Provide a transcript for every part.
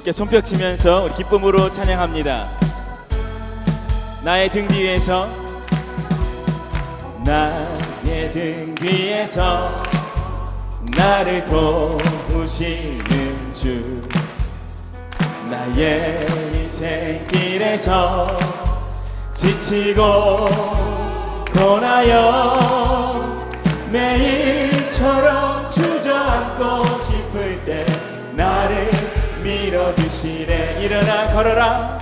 함께 손뼉 치면서 기쁨으로 찬양합니다. 나의 등 뒤에서 나의 등 뒤에서 나를 도우시는 주 나의 인생길에서 지치고 고나여 매일 시네 일어나 걸어라.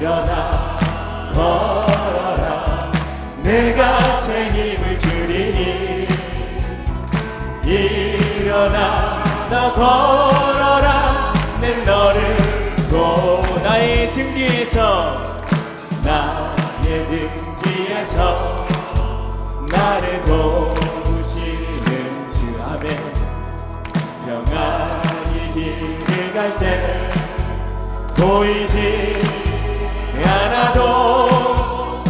일어나 걸어라. 내가 새 힘을 주리니. 일어나 너 걸어라. 내 너를 도 나의 등 뒤에서 나의 등 길을 갈 때 보이지 않아도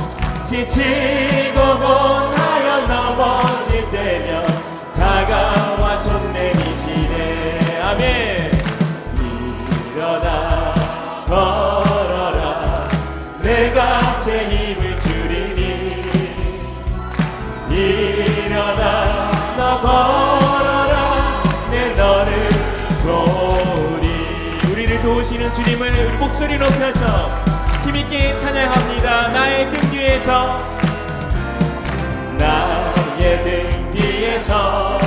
지치고 고나여 넘어질 때면 다가와 손 내미시네 아멘. 일어나 걸어라. 내가 목소리 높여서 힘있게 찬양합니다. 나의 등 뒤에서. 나의 등 뒤에서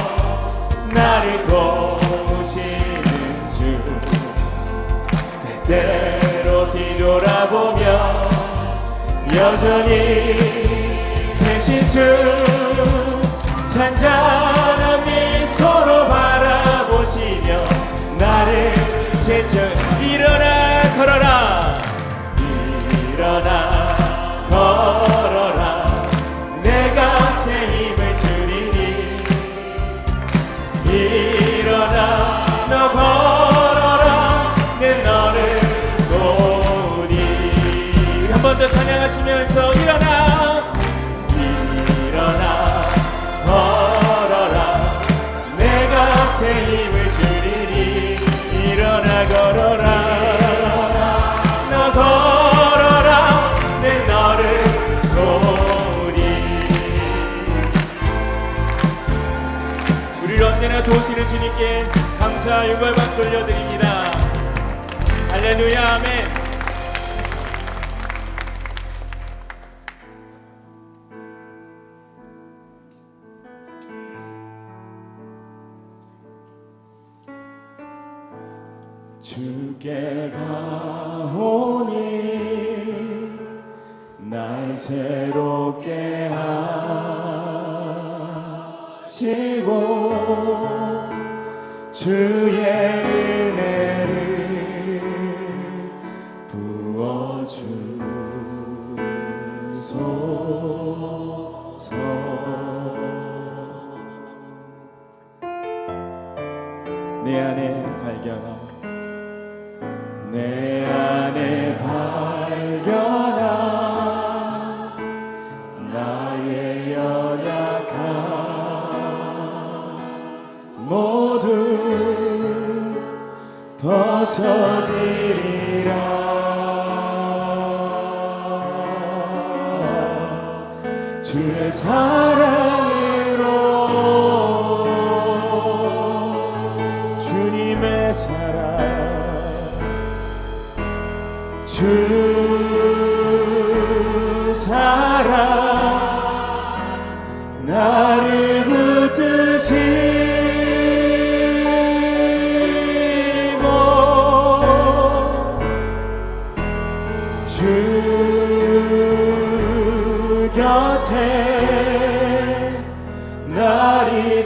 나를 도우시는 주. 때때로 뒤돌아보며 여전히 계신 주. 잔잔한 미소로 바라보시며 나를 제쳐 일어나 일어나 언제나 도우시는 주님께 감사 영광 박수 올려드립니다. 할렐루야 아멘. 주께 가오니 날 새롭게 하 시고 주의 은혜를 부어주소서. 내 안에 발견한 벗어지리라. 주의 사랑으로 주님의 사랑. 주 사랑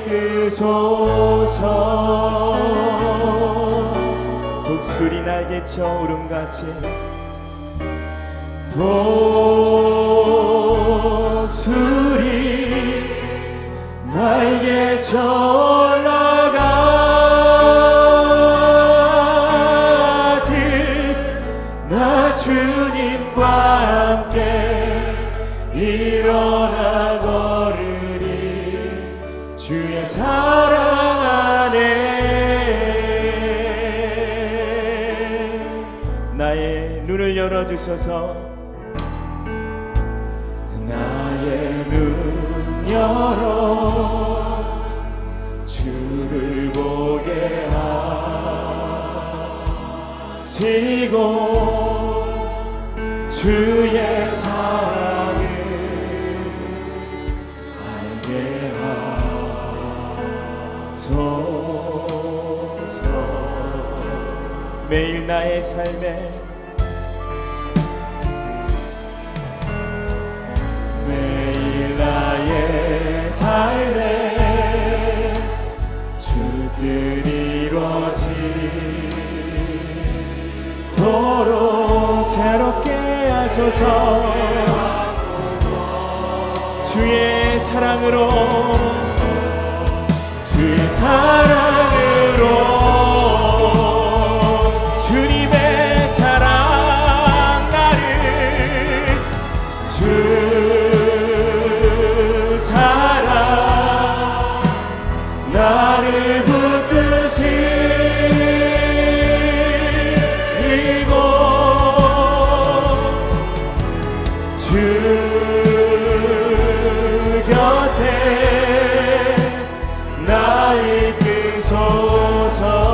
끄소서. 독수리 날개쳐 울음같이 독수리 날개쳐 올라가듯 열어주소서 나의 눈 열어 주를 보게 하시고 주의 사랑을 알게 하소서. 매일 나의 삶에 나의 삶에 주들 이루어지도록 새롭게 하소서. 주의 사랑으로 주의 사랑으로 서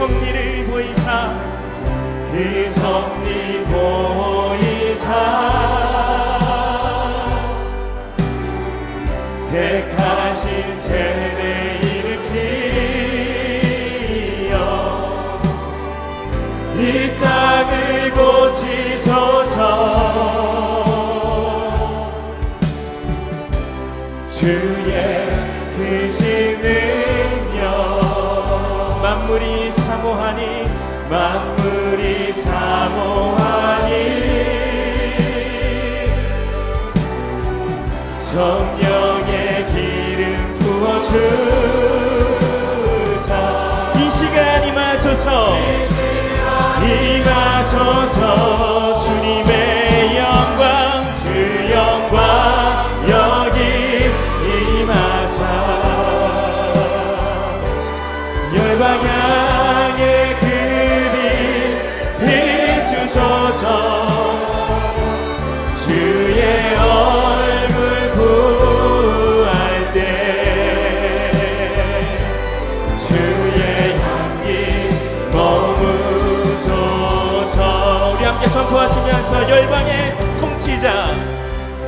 섭리를 보이사. 그 섭리 보이사. 택하신 세대 일으키어 이 땅을 고치소서. 주의 크신 만물이 사모하니 성령의 기름 부어주사. 이 시간 임하소서 임하소서 주의 얼굴 구할 때 주의 향기 머무소서. 우리 함께 선포하시면서 열방의 통치자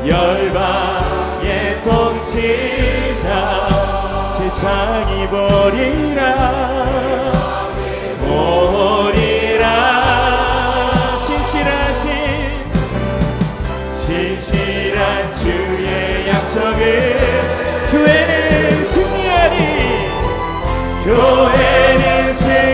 열방의 통치자 세상이 버리라 교회는 새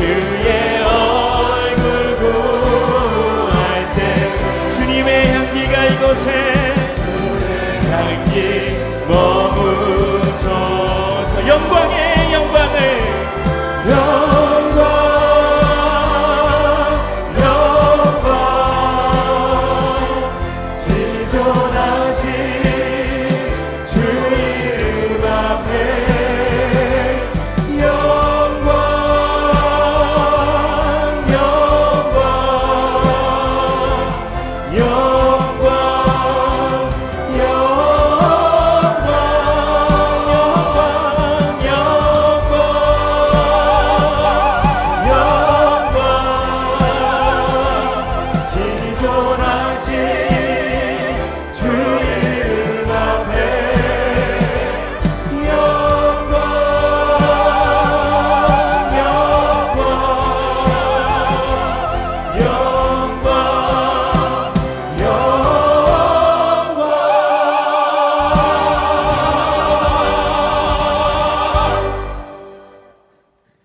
to